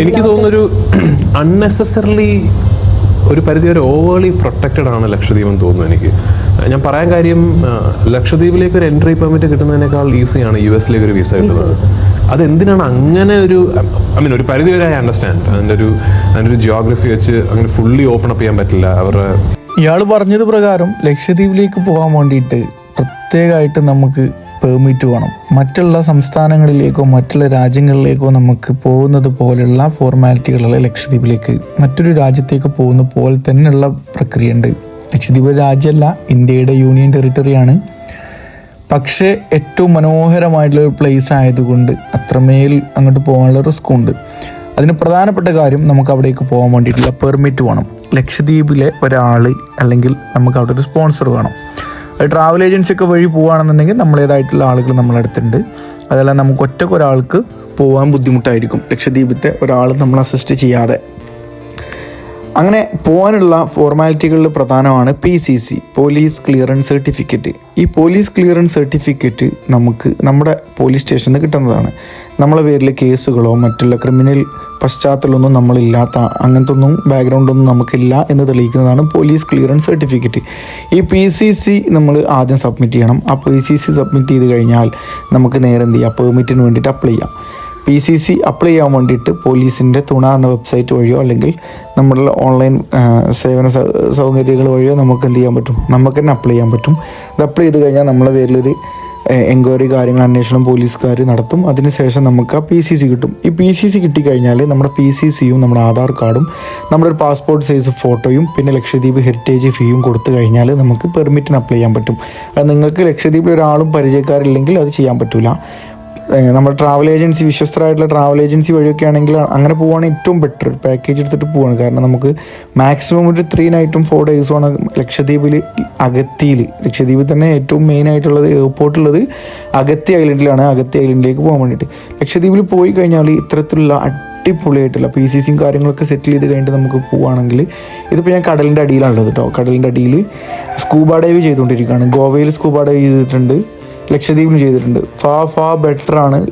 എനിക്ക് തോന്നുന്നൊരു അൺനെസസറിലി ഒരു പരിധി വരെ ഓവർലി പ്രൊട്ടക്റ്റഡ് ആണ് ലക്ഷദ്വീപ് എന്ന് തോന്നുന്നു എനിക്ക്. ഞാൻ പറയാൻ കാര്യം ലക്ഷദ്വീപിലേക്ക് ഒരു എൻട്രി പെർമിറ്റ് കിട്ടുന്നതിനേക്കാൾ ഈസിയാണ് യു എസിലേക്ക് ഒരു വിസ കിട്ടുന്നത്. അതെന്തിനാണ് അങ്ങനെ ഒരു ഐ മീൻ ഒരു പരിധി വരെ ഐ അണ്ടർസ്റ്റാൻഡ് അതിന്റെ ഒരു അതിന്റെ ഒരു ജിയോഗ്രഫി വെച്ച് അങ്ങനെ ഫുള്ളി ഓപ്പൺ അപ്പ് ചെയ്യാൻ പറ്റില്ല. അവരുടെ ഇയാൾ പറഞ്ഞത് പ്രകാരം ലക്ഷദ്വീപിലേക്ക് പോകാൻ വേണ്ടിയിട്ട് പ്രത്യേകമായിട്ട് നമുക്ക് പെർമിറ്റ് വേണം. മറ്റുള്ള സംസ്ഥാനങ്ങളിലേക്കോ മറ്റുള്ള രാജ്യങ്ങളിലേക്കോ നമുക്ക് പോകുന്നത് പോലെയുള്ള ഫോർമാലിറ്റികളുള്ള ലക്ഷദ്വീപിലേക്ക് മറ്റൊരു രാജ്യത്തേക്ക് പോകുന്ന പോലെ തന്നെയുള്ള പ്രക്രിയ ഉണ്ട് ലക്ഷദ്വീപ് രാജ്യമല്ല ഇന്ത്യയുടെ യൂണിയൻ ടെറിട്ടറിയാണ് പക്ഷേ ഏറ്റവും മനോഹരമായിട്ടുള്ള ഒരു പ്ലേസ് ആയതുകൊണ്ട് അത്രമേൽ അങ്ങോട്ട് പോകാനുള്ള റിസ്ക് ഉണ്ട്. അതിന് പ്രധാനപ്പെട്ട കാര്യം നമുക്ക് അവിടേക്ക് പോകാൻ വേണ്ടിയിട്ടുള്ള പെർമിറ്റ് വേണം. ലക്ഷദ്വീപിലെ ഒരാൾ അല്ലെങ്കിൽ നമുക്ക് അവിടെ ഒരു സ്പോൺസർ വേണം. ട്രാവൽ ഏജൻസി ഒക്കെ വഴി പോവുകയാണെന്നുണ്ടെങ്കിൽ നമ്മളേതായിട്ടുള്ള ആളുകൾ നമ്മളെ അടുത്തുണ്ട്. അതല്ല നമുക്ക് ഒറ്റയ്ക്ക് ഒരാൾക്ക് പോകാൻ ബുദ്ധിമുട്ടായിരിക്കും. ലക്ഷദ്വീപത്തെ ഒരാൾ നമ്മൾ അസിസ്റ്റ് ചെയ്യാതെ. അങ്ങനെ പോകാനുള്ള ഫോർമാലിറ്റികളിൽ പ്രധാനമാണ് P C C police clearance certificate ഈ പോലീസ് ക്ലിയറൻസ് സർട്ടിഫിക്കറ്റ് നമുക്ക് നമ്മുടെ പോലീസ് സ്റ്റേഷനിൽ നിന്ന് കിട്ടുന്നതാണ്. നമ്മളെ പേരിൽ കേസുകളോ മറ്റുള്ള ക്രിമിനൽ പശ്ചാത്തലമൊന്നും നമ്മളില്ലാത്ത അങ്ങനത്തെ ഒന്നും ബാക്ക്ഗ്രൗണ്ടൊന്നും നമുക്കില്ല എന്ന് തെളിയിക്കുന്നതാണ് പോലീസ് ക്ലിയറൻസ് സർട്ടിഫിക്കറ്റ് ഈ പി സി സി നമ്മൾ ആദ്യം സബ്മിറ്റ് ചെയ്യണം. ആ പി സി സി സബ്മിറ്റ് ചെയ്ത് കഴിഞ്ഞാൽ നമുക്ക് നേരെ എന്ത് ചെയ്യാം? പെർമിറ്റിന് വേണ്ടിയിട്ട് അപ്ലൈ ചെയ്യാം. പി സി സി അപ്ലൈ ചെയ്യാൻ വേണ്ടിയിട്ട് പോലീസിന്റെ തുണ എന്ന വെബ്സൈറ്റ് വഴിയോ അല്ലെങ്കിൽ നമ്മുടെ ഓൺലൈൻ സേവന സൗകര്യങ്ങൾ വഴിയോ നമുക്ക് എന്ത് ചെയ്യാൻ പറ്റും? നമുക്ക് തന്നെ അപ്ലൈ ചെയ്യാൻ പറ്റും. ഇത് അപ്ലൈ ചെയ്ത് കഴിഞ്ഞാൽ നമ്മളെ പേരിലൊരു എൻക്വയറി കാര്യങ്ങൾ അന്വേഷണം പോലീസുകാർ നടത്തും. അതിനുശേഷം നമുക്ക് ആ പി സി സി കിട്ടും. ഈ പി സി സി കിട്ടിക്കഴിഞ്ഞാൽ നമ്മുടെ പി സി സിയും നമ്മുടെ ആധാർ കാർഡും നമ്മുടെ ഒരു പാസ്പോർട്ട് സൈസ് ഫോട്ടോയും പിന്നെ ലക്ഷദ്വീപ് ഹെറിറ്റേജ് ഫീയും കൊടുത്തു കഴിഞ്ഞാൽ നമുക്ക് പെർമിറ്റിന് അപ്ലൈ ചെയ്യാൻ പറ്റും. നിങ്ങൾക്ക് ലക്ഷദ്വീപിൽ ഒരാളും പരിചയക്കാരില്ലെങ്കിൽ അത് ചെയ്യാൻ പറ്റില്ല നമ്മുടെ ട്രാവൽ ഏജൻസി വിശ്വസ്തരായിട്ടുള്ള ട്രാവൽ ഏജൻസി വഴിയൊക്കെ ആണെങ്കിൽ അങ്ങനെ പോവുകയാണെങ്കിൽ ഏറ്റവും ബെറ്റർ പാക്കേജ് എടുത്തിട്ട് പോവാണ്. കാരണം നമുക്ക് മാക്സിമം ഒരു ത്രീ നൈറ്റും ഫോർ ഡേയ്സുമാണ് ലക്ഷദ്വീപിൽ അഗത്തിയിൽ. ലക്ഷദ്വീപിൽ തന്നെ ഏറ്റവും മെയിൻ ആയിട്ടുള്ളത് എയർപോർട്ടുള്ളത് അഗത്തി ഐലൻഡിലാണ് അഗത്തി ഐലൻഡിലേക്ക് പോകാൻ വേണ്ടിയിട്ട്. ലക്ഷദ്വീപിൽ പോയി കഴിഞ്ഞാൽ ഇത്തരത്തിലുള്ള അടിപൊളിയായിട്ടുള്ള പി സി സിയും കാര്യങ്ങളൊക്കെ സെറ്റിൽ ചെയ്ത് കഴിഞ്ഞിട്ട് നമുക്ക് പോവുകയാണെങ്കിൽ ഇതിപ്പോൾ ഞാൻ കടലിന്റെ അടിയിലാണുള്ളത് കേട്ടോ കടലിന്റെ അടിയിൽ സ്കൂബ ഡൈവ് ചെയ്തുകൊണ്ടിരിക്കുകയാണ്. ഗോവയിൽ സ്കൂബ ഡൈവ് ചെയ്തിട്ടുണ്ട്. ലക്ഷദ്വീപിലും ചെയ്തിട്ടുണ്ട്. ഫാ ഫാ ബെറ്റർ ആണ്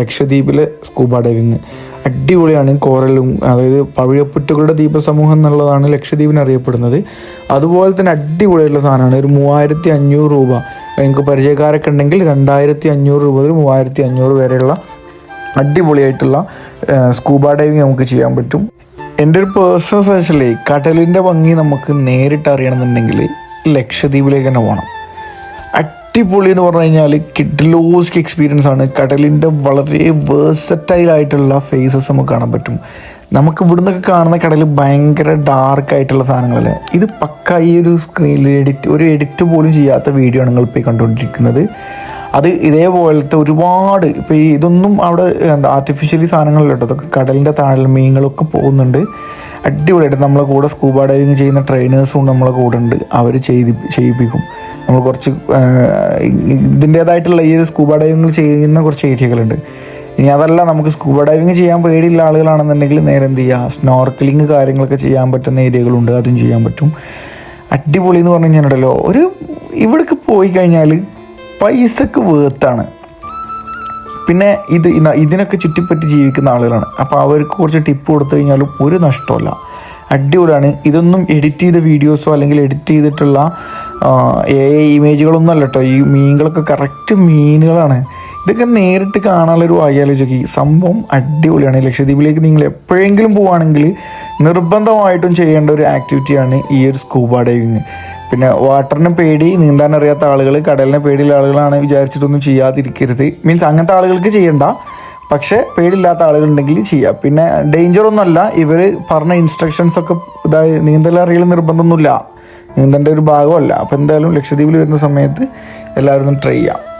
ലക്ഷദ്വീപിലെ സ്കൂബ ഡൈവിങ് അടിപൊളിയാണ് കോറലും അതായത് പവിഴപ്പുറ്റുകളുടെ ദ്വീപസമൂഹം എന്നുള്ളതാണ് ലക്ഷദ്വീപിന് അറിയപ്പെടുന്നത്. അതുപോലെ തന്നെ അടിപൊളിയായിട്ടുള്ള സാധനമാണ് ഒരു മൂവായിരത്തി അഞ്ഞൂറ് രൂപ. നിങ്ങൾക്ക് പരിചയക്കാരൊക്കെ ഉണ്ടെങ്കിൽ രണ്ടായിരത്തി അഞ്ഞൂറ് രൂപ മുതൽ മൂവായിരത്തി അഞ്ഞൂറ് വരെയുള്ള അടിപൊളിയായിട്ടുള്ള സ്കൂബ ഡൈവിങ് നമുക്ക് ചെയ്യാൻ പറ്റും. എന്റെ ഒരു പേഴ്സണൽ സജഷനിലേ കടലിന്റെ ഭംഗി നമുക്ക് നേരിട്ട് അറിയണമെന്നുണ്ടെങ്കിൽ ലക്ഷദ്വീപിലേക്ക് തന്നെ പോകണം അടിപൊളി എന്ന് പറഞ്ഞു കഴിഞ്ഞാൽ കിഡ്ലോസ്ക് എക്സ്പീരിയൻസ് ആണ്. കടലിന്റെ വളരെ വേഴ്സറ്റൈൽ ആയിട്ടുള്ള ഫേസസ് നമുക്ക് കാണാൻ പറ്റും. നമുക്ക് ഇവിടുന്നൊക്കെ കാണുന്ന കടൽ ഭയങ്കര ഡാർക്ക് ആയിട്ടുള്ള സാധനങ്ങളല്ലേ? ഇത് പക്ക ഈ ഒരു സ്ക്രീനിൽ എഡിറ്റ് ഒരു എഡിറ്റ് പോലും ചെയ്യാത്ത വീഡിയോ ആണ് നിങ്ങൾ ഇപ്പോൾ കണ്ടുകൊണ്ടിരിക്കുന്നത്. അത് ഇതേപോലത്തെ ഒരുപാട് ഇപ്പോൾ ഈ ഇതൊന്നും അവിടെ എന്താ ആർട്ടിഫിഷ്യലി സാധനങ്ങളല്ല അതൊക്കെ കടലിന്റെ താഴെ മീനുകളൊക്കെ പോകുന്നുണ്ട്. അടിപൊളിയായിട്ട് നമ്മളെ കൂടെ സ്കൂബ ഡൈവിങ് ചെയ്യുന്ന ട്രെയിനേഴ്സും നമ്മളെ കൂടെ ഉണ്ട്. അവർ ചെയ്തി ചെയ്യിപ്പിക്കും. നമ്മൾ കുറച്ച് ഇതിന്റേതായിട്ടുള്ള ഈ ഒരു സ്കൂബ ഡൈവിങ് ചെയ്യുന്ന കുറച്ച് ഏരിയകളുണ്ട്. ഇനി അതല്ല നമുക്ക് സ്കൂബ ഡൈവിങ് ചെയ്യാൻ പേടിയുള്ള ആളുകളാണെന്നുണ്ടെങ്കിൽ നേരെ എന്ത് ചെയ്യുക സ്നോർക്കലിങ് കാര്യങ്ങളൊക്കെ ചെയ്യാൻ പറ്റുന്ന ഏരിയകളുണ്ട് അതും ചെയ്യാൻ പറ്റും. അടിപൊളി എന്ന് പറഞ്ഞു കഴിഞ്ഞാൽ ഒരു ഇവിടേക്ക് പോയി കഴിഞ്ഞാൽ പൈസക്ക് വേർത്താണ് പിന്നെ ഇത് ഇതിനൊക്കെ ചുറ്റിപ്പറ്റി ജീവിക്കുന്ന ആളുകളാണ്. അപ്പോൾ അവർക്ക് കുറച്ച് ടിപ്പ് കൊടുത്തു കഴിഞ്ഞാലും ഒരു നഷ്ടമല്ല അടിപൊളിയാണ്. ഇതൊന്നും എഡിറ്റ് ചെയ്ത വീഡിയോസോ അല്ലെങ്കിൽ എഡിറ്റ് ചെയ്തിട്ടുള്ള എ ഇമേജുകളൊന്നും അല്ല കേട്ടോ ഈ മീനുകളൊക്കെ കറക്റ്റ് മീനുകളാണ്. ഇതൊക്കെ നേരിട്ട് കാണാനുള്ളൊരു ആലോചിക്ക് സംഭവം അടിപൊളിയാണ്. ലക്ഷദ്വീപിലേക്ക് നിങ്ങൾ എപ്പോഴെങ്കിലും പോവുകയാണെങ്കിൽ നിർബന്ധമായിട്ടും ചെയ്യേണ്ട ഒരു ആക്ടിവിറ്റിയാണ് ഈ ഒരു സ്കൂബ ഡൈവിങ് പിന്നെ വാട്ടറിന് പേടി നീന്താൻ അറിയാത്ത ആളുകൾ കടലിനെ പേടിയുള്ള ആളുകളാണ് വിചാരിച്ചിട്ടൊന്നും ചെയ്യാതിരിക്കരുത്. മീൻസ് അങ്ങനത്തെ ആളുകൾക്ക് ചെയ്യണ്ട. പക്ഷേ പേടില്ലാത്ത ആളുകളുണ്ടെങ്കിൽ ചെയ്യാം. പിന്നെ ഡേഞ്ചറൊന്നുമല്ല ഇവർ പറഞ്ഞ ഇൻസ്ട്രക്ഷൻസ് ഒക്കെ ഇതായി നീന്തലറിയൽ നിർബന്ധമൊന്നുമില്ല. നീന്തന്റെ ഒരു ഭാഗമല്ല. അപ്പോൾ എന്തായാലും ലക്ഷദ്വീപിൽ വരുന്ന സമയത്ത് എല്ലാവരും ട്രൈ ചെയ്യാം.